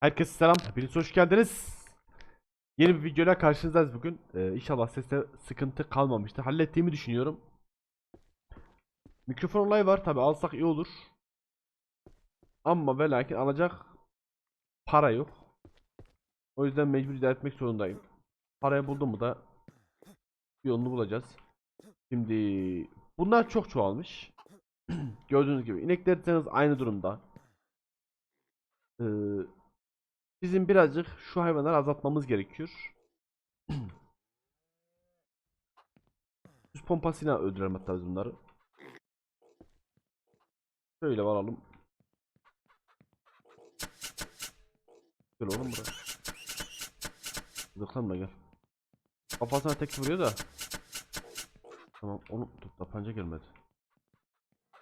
Herkese selam. Hepiniz hoş geldiniz. Yeni bir videoyla karşınızdayız bugün. Ee, inşallah seste sıkıntı kalmamıştır. Hallettiğimi düşünüyorum. Mikrofon olayı var. Tabi alsak iyi olur. Ama ve lakin alacak para yok. O yüzden mecbur idare etmek zorundayım. Parayı buldum mu da bir yolunu bulacağız. Şimdi bunlar çok çoğalmış. Gördüğünüz gibi inekler aynı durumda. Ee, Bizim birazcık şu hayvanları azaltmamız gerekiyor. Süs pompasıyla öldürelim hatta biz bunları. Şöyle varalım. Gel oğlum buraya. Zıklanma gel. Kafasına tek vuruyor da. Tamam onu tapanca gelmedi.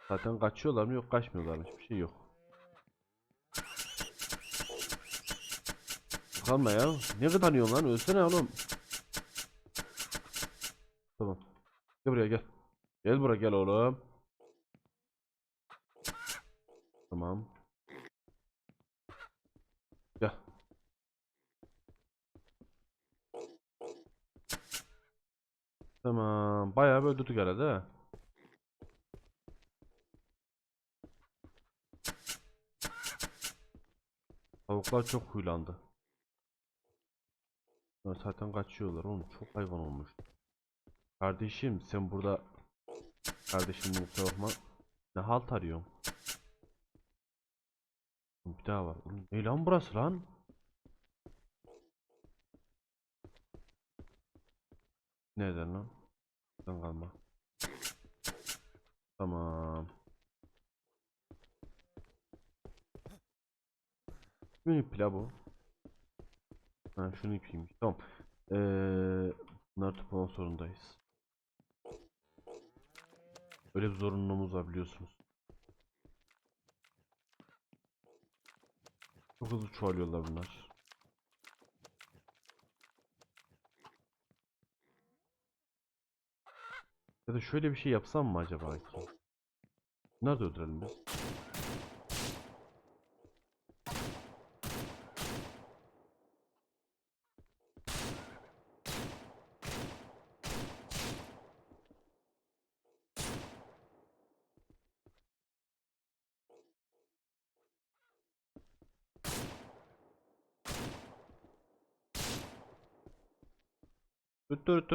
Zaten kaçıyorlar mı yok kaçmıyorlarmış bir şey yok. Kalma ya. Ne kıdanıyorsun lan? Ölsene oğlum. Tamam. Gel buraya gel. Gel buraya gel oğlum. Tamam. Gel. Tamam. Bayağı bir öldürdük herhalde. he. Tavuklar çok huylandı. Bunlar zaten kaçıyorlar oğlum çok hayvan olmuş. Kardeşim sen burada Kardeşim bunu Ne halt arıyorsun? Bir daha var. Oğlum ne lan burası lan? Nereden lan? Buradan kalma. Tamam. Kimin ipi bu? Ha şunu ipiymiş. Tamam. Ee, bunları toplamak zorundayız. Öyle bir zorunluluğumuz var biliyorsunuz. Çok hızlı çoğalıyorlar bunlar. Ya da şöyle bir şey yapsam mı acaba ki? Nerede öldürelim biz? Tuttur.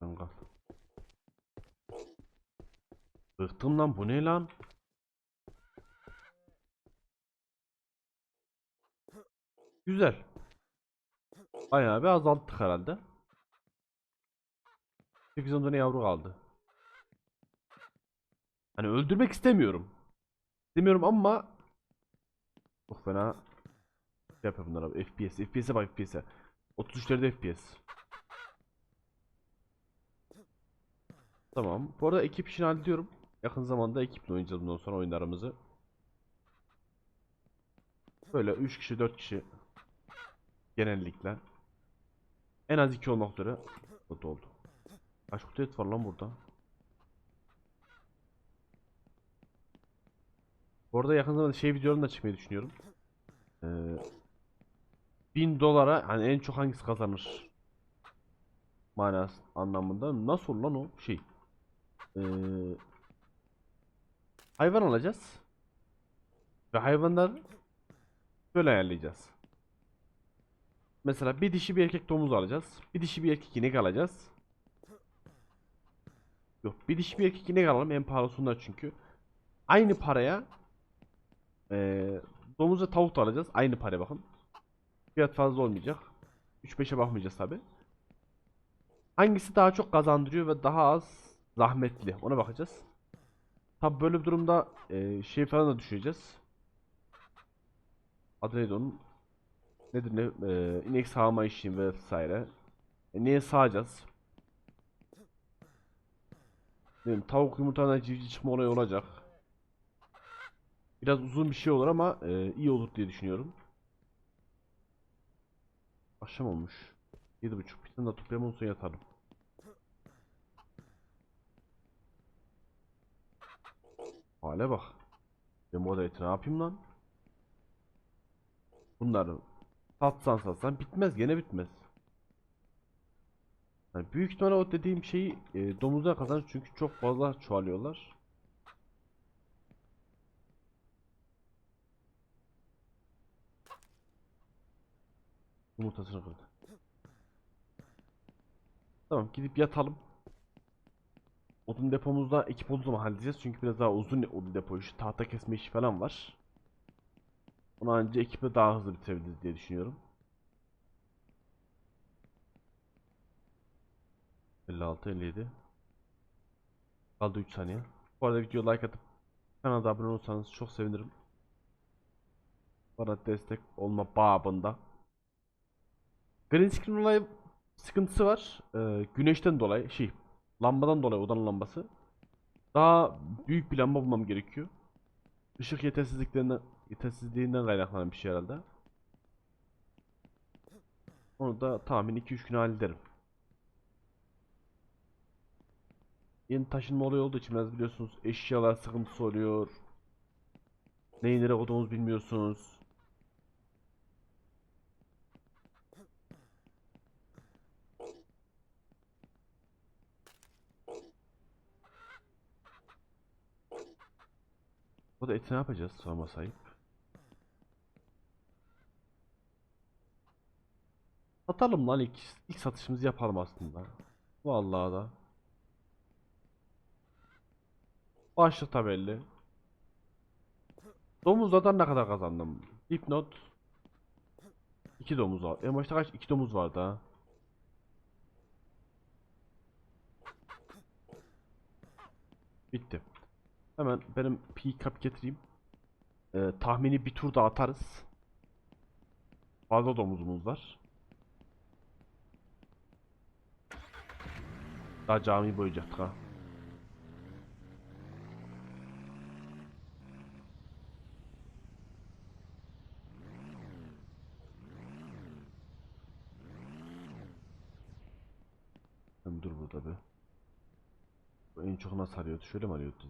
Kanka. Bıktım lan bu ne lan? Güzel. Bayağı bir azalttık herhalde. 8 tane yavru kaldı. Hani öldürmek istemiyorum. İstemiyorum ama çok fena şey yapıyor bunlar. FPS. FPS'e bak FPS'e. 33'lerde FPS. Tamam. Bu arada ekip işini hallediyorum. Yakın zamanda ekiple oynayacağız bundan sonra oyunlarımızı. Böyle 3 kişi 4 kişi genellikle. En az 2 olmak üzere. Kötü oldu. Kaç kutu et var lan burada? Bu arada yakın zamanda şey videolarını da çıkmayı düşünüyorum. Ee, 1000 dolara hani en çok hangisi kazanır? Manası anlamında. Nasıl lan o şey? Ee, hayvan alacağız. Ve hayvanları böyle ayarlayacağız. Mesela bir dişi bir erkek domuz alacağız. Bir dişi bir erkek inek alacağız. Yok bir dişi bir erkek inek alalım en pahalısından çünkü. Aynı paraya ee, domuz ve tavuk da alacağız. Aynı paraya bakın. Fiyat fazla olmayacak. 3-5'e bakmayacağız tabi. Hangisi daha çok kazandırıyor ve daha az zahmetli ona bakacağız. Tabi böyle bir durumda e, şey falan da düşüreceğiz. Adı neydi onun? Nedir ne? E, inek sağma işi vesaire. E, neye sağacağız? Bilmiyorum, tavuk yumurtadan civciv çıkma olayı olacak. Biraz uzun bir şey olur ama e, iyi olur diye düşünüyorum. Akşam olmuş. Yedi buçuk. Bir tane daha toplayalım ondan sonra yatarım. Hale bak. Ben bu eti ne yapayım lan? Bunları satsan satsan bitmez gene bitmez. Yani büyük ihtimalle o dediğim şeyi e, domuzlar kazanır çünkü çok fazla çoğalıyorlar. Yumurtasını kırdı. Tamam gidip yatalım. Odun depomuzda ekip olduğu zaman halledeceğiz çünkü biraz daha uzun odun depo işi, tahta kesme işi falan var. Onu anca ekiple daha hızlı bitirebiliriz diye düşünüyorum. 56 57 Kaldı 3 saniye. Bu arada videoya like atıp kanala abone olursanız çok sevinirim. Bana destek olma babında. Green screen olayı sıkıntısı var. Ee, güneşten dolayı şey lambadan dolayı odanın lambası. Daha büyük bir lamba bulmam gerekiyor. Işık yetersizliklerinden yetersizliğinden kaynaklanan bir şey herhalde. Onu da tahmin 2-3 gün hallederim. Yeni taşınma olayı olduğu için biraz biliyorsunuz eşyalar sıkıntısı oluyor. Neyi nereye bilmiyorsunuz. Bu da eti ne yapacağız sorma sahip. Satalım lan ilk, ilk satışımızı yapalım aslında. Vallahi da. Başlıkta belli. Domuzlardan ne kadar kazandım? Dipnot. 2 domuz var. En başta kaç? 2 domuz vardı ha. Bitti. Hemen benim pick-up getireyim. Ee, tahmini bir tur daha atarız. Fazla domuzumuz var. Daha camiyi boyayacaktık ha. Dur burada be. En çok nasıl arıyordu? Şöyle mi arıyordu?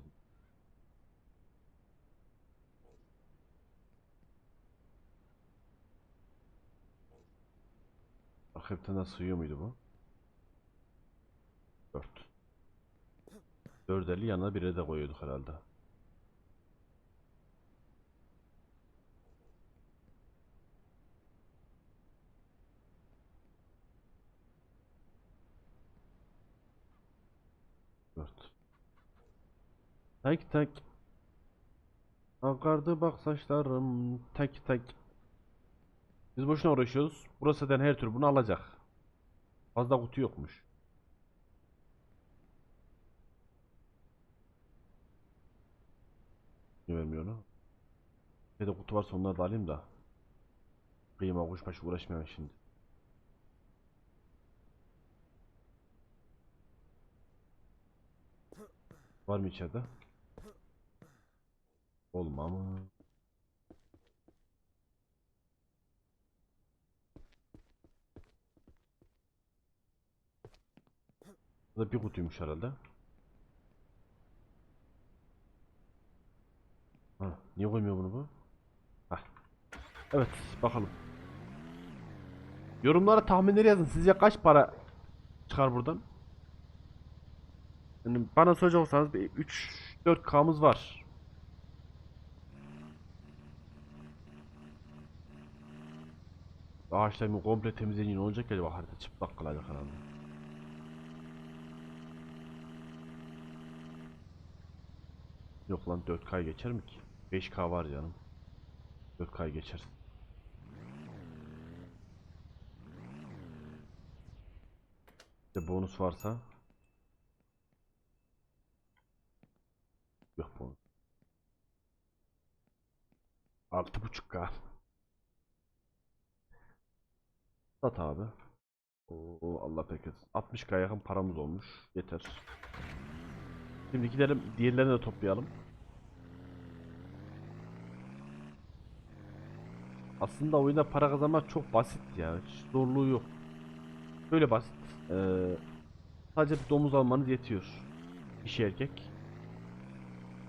Hep tane sığıyor muydu bu? 4. 450 yanına bire de koyuyorduk herhalde. Dört. Tek tek. Akardı bak saçlarım tek tek. Biz boşuna uğraşıyoruz. Burası zaten her tür bunu alacak. Fazla kutu yokmuş. Niye vermiyor onu? Bir de kutu varsa onları da alayım da. Kıyıma kuşbaşı uğraşmayalım şimdi. Var mı içeride? Olma Bu da bir kutuymuş herhalde. Ha, niye koymuyor bunu bu? Hah. Evet, bakalım. Yorumlara tahminleri yazın. Sizce kaç para çıkar buradan? Yani bana soracak olsanız bir 3-4K'mız var. Ağaçlarımı komple temizleyince ne olacak acaba harita çıplak kalacak herhalde. Yok lan 4K geçer mi ki? 5K var canım. 4K geçer. De bonus varsa Yok bonus. 6.5K. Sat abi. Oo Allah bereket. 60K yakın paramız olmuş. Yeter. Şimdi gidelim diğerlerini de toplayalım. Aslında oyunda para kazanmak çok basit ya. Hiç zorluğu yok. Böyle basit. Ee, sadece bir domuz almanız yetiyor. Dişi erkek.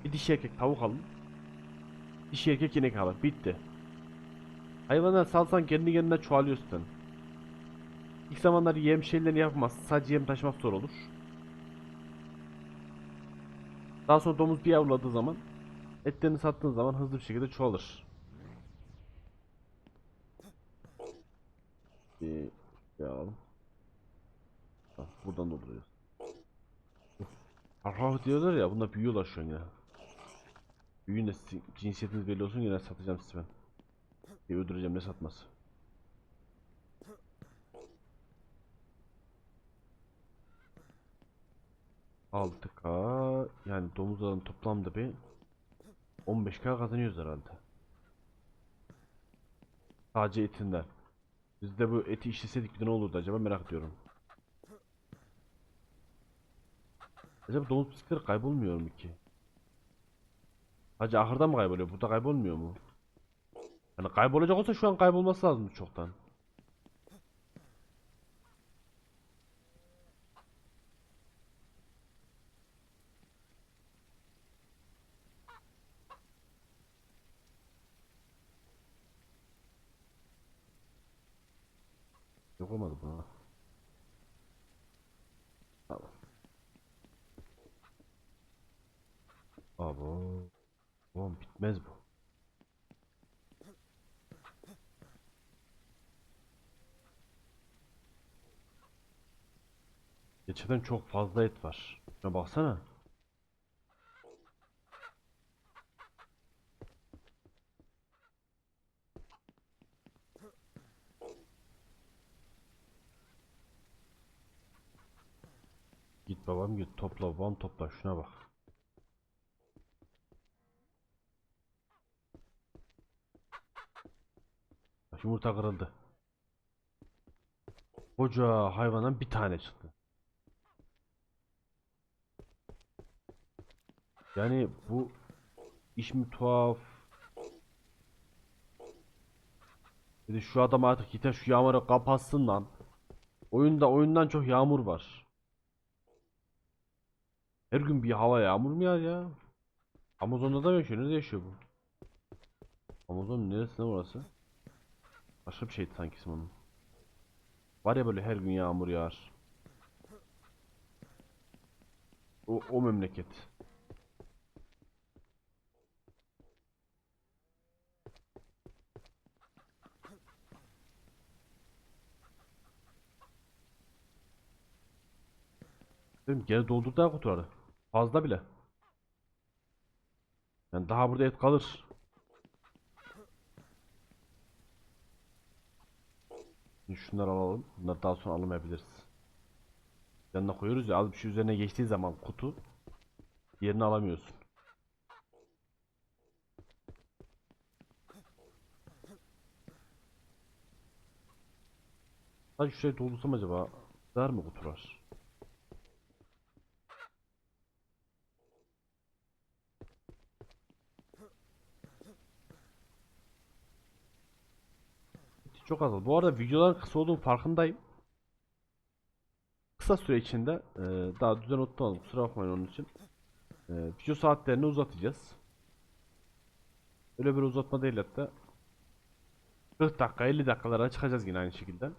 Bir dişi erkek tavuk alın. Dişi erkek inek alır. Bitti. Hayvanlar salsan kendi kendine çoğalıyor zaten. İlk zamanlar yem şeylerini yapmaz. Sadece yem taşımak zor olur. Daha sonra domuz bir yavruladığı zaman etlerini sattığın zaman hızlı bir şekilde çoğalır. Bir şey. Ha, buradan dolduruyoruz. Harhah diyorlar ya bunlar büyüyorlar şu an ya. Büyüyün de cinsiyetiniz belli olsun yine satacağım sizi ben. Bir öldüreceğim ne satması. Altı k yani domuzların toplamda bir 15k kazanıyoruz herhalde. Sadece etinden. Biz de bu eti işleseydik ne olurdu acaba merak ediyorum. Acaba domuz bisikleri kaybolmuyor mu ki? Hacı ahırda mı kayboluyor? Burada kaybolmuyor mu? Hani kaybolacak olsa şu an kaybolması lazım çoktan. Yok olmadı buna. Tamam. Abo. Oğlum bitmez bu. Gerçekten çok fazla et var. Şuna baksana. Git babam git topla babam topla şuna bak. Yumurta kırıldı. Koca hayvandan bir tane çıktı. Yani bu iş mi tuhaf? Bir de şu adam artık yeter şu yağmuru kapatsın lan. Oyunda oyundan çok yağmur var. Her gün bir hava yağmur mu yağar ya? Amazon'da da mı yaşıyor? Nerede yaşıyor bu? Amazon neresi ne orası? Başka bir şeydi sanki ismi onun. Var ya böyle her gün yağmur yağar. O, o memleket. Dedim geri doldurdu daha kutuları. Fazla bile. Yani daha burada et kalır. Şimdi şunları alalım. Bunları daha sonra alamayabiliriz. Yanına koyuyoruz ya az bir şey üzerine geçtiği zaman kutu yerini alamıyorsun. Sadece şurayı doldursam acaba der mi kutular? Çok azal. Bu arada videoların kısa olduğunu farkındayım. Kısa süre içinde e, daha düzen oturtmadım kusura bakmayın onun için. E, video saatlerini uzatacağız. Öyle bir uzatma değil hatta. 40 dakika 50 dakikalara çıkacağız yine aynı şekilde.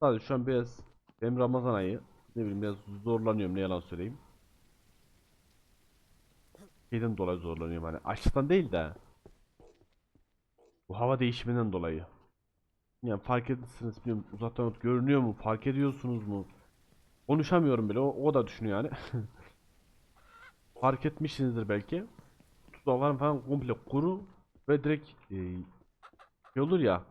Sadece şu an biraz hem Ramazan ayı ne bileyim biraz zorlanıyorum ne yalan söyleyeyim. Şeyden dolayı zorlanıyorum hani açlıktan değil de bu hava değişiminden dolayı. Yani fark edersiniz bilmiyorum uzaktan görünüyor mu fark ediyorsunuz mu? Konuşamıyorum bile o, o da düşünüyor yani. fark etmişsinizdir belki. Tuzaklarım falan komple kuru ve direkt e, şey olur ya.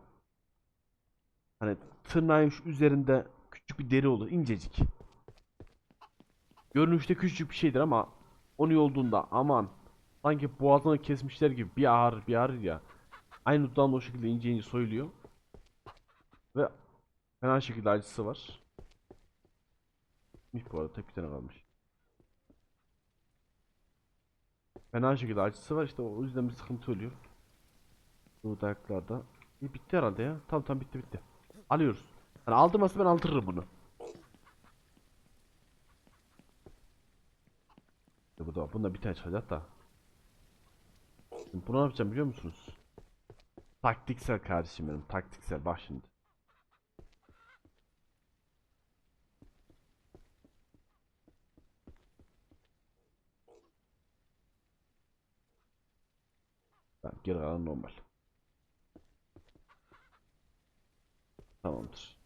Hani tırnağın şu üzerinde küçük bir deri olur incecik. Görünüşte küçük bir şeydir ama onu yolduğunda aman sanki boğazını kesmişler gibi bir ağır bir ağır ya. Aynı dudağın o şekilde ince ince soyuluyor. Ve fena şekilde acısı var. Hiç bu arada tek bir tane kalmış. Fena şekilde acısı var işte o yüzden bir sıkıntı oluyor. Bu dayaklarda. İyi bitti herhalde ya. Tamam tamam bitti bitti. Alıyoruz. Hani aldırmasa ben aldırırım bunu. İşte bu da bunda bir tane çıkacak da. Bunu ne yapacağım biliyor musunuz? Taktiksel kardeşim benim. Taktiksel. Bak şimdi. Tamam, geri kalan normal. Tamamdır.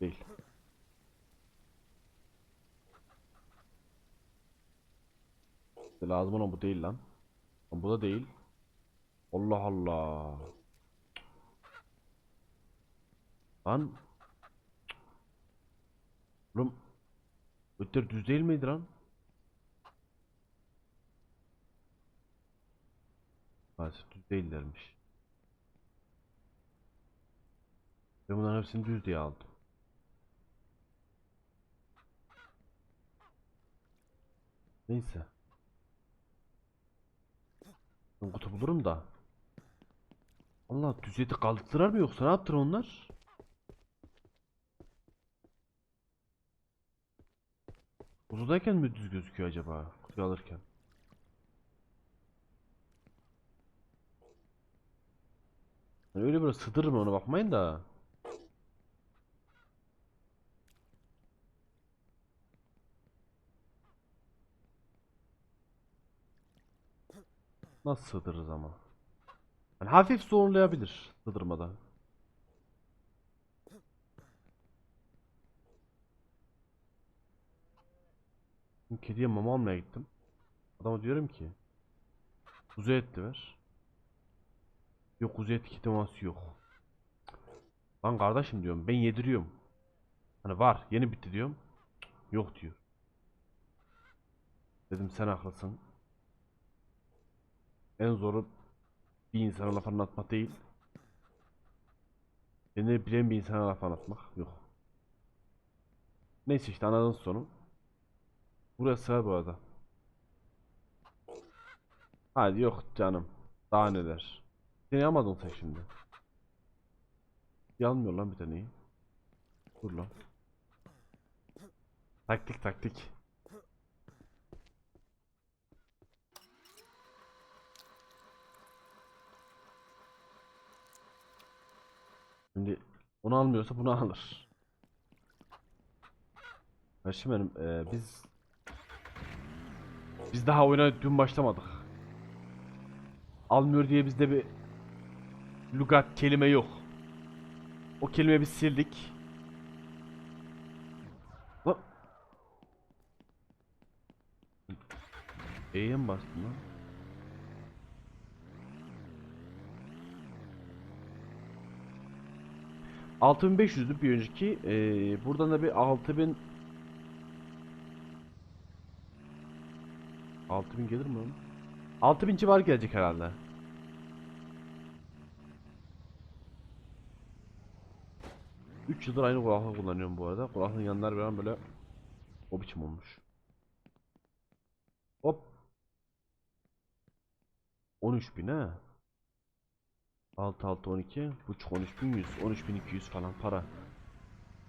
Değil. Lazım olan bu değil lan. Bu da değil. Allah Allah. Lan. Oğlum. Ötler düz değil miydi lan? Maalesef düz değillermiş. Ben bunların hepsini düz diye aldım. Neyse. Ben kutu bulurum da. Allah düzeyde kaldılar mı yoksa ne yaptır onlar? Kutudayken mi düz gözüküyor acaba? Kutuyu alırken. Yani öyle böyle sığdırır mı ona bakmayın da. Nasıl sığdırırız ama? Yani hafif zorlayabilir sığdırmada. Şimdi Kediye mama almaya gittim. Adama diyorum ki kuzu eti ver. Yok kuzu eti kedi maması yok. Lan kardeşim diyorum ben yediriyorum. Hani var yeni bitti diyorum. Yok diyor. Dedim sen haklısın. En zoru bir insana laf anlatmak değil. Kendini bilen bir insana laf anlatmak yok. Neyse işte anladın sonu. Burası bu arada. Hadi yok canım. Daha neler. Seni almadın sen şimdi. Yanmıyor lan bir taneyi. Dur lan. Taktik taktik. Şimdi onu almıyorsa bunu alır. Kardeşim benim eee, biz biz daha oyuna dün başlamadık. Almıyor diye bizde bir lügat kelime yok. O kelimeyi biz sildik. Lan. E'ye mi bastın lan? ...6500'dü bir önceki... Ee, ...buradan da bir 6000... 6000 gelir mi oğlum? 6000 civarı gelecek herhalde. Üç yıldır aynı kulaklığı kullanıyorum bu arada. Kulaklığın yanları bir an böyle o biçim olmuş. Hop. 13000 ha. 6 6 12 buçuk 13100 13200 falan para.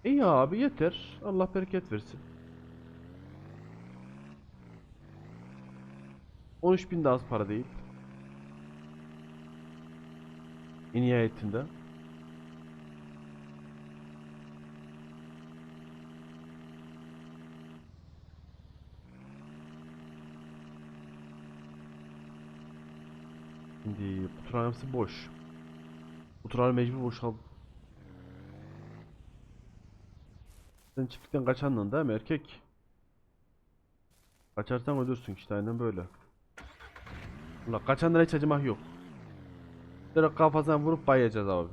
İyi abi yeter. Allah bereket versin. 13000 de az para değil. En nihayetinde. Şimdi bu boş. Bu turları mecbur boşalt. Sen çiftlikten kaçandın değil mi erkek? Kaçarsan ölürsün işte aynen böyle. Ulan kaçanlara hiç acımak yok. Direkt kafasına vurup bayacağız abi.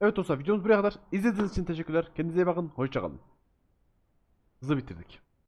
Evet dostlar videomuz buraya kadar. İzlediğiniz için teşekkürler. Kendinize iyi bakın. Hoşçakalın. Hızlı bitirdik.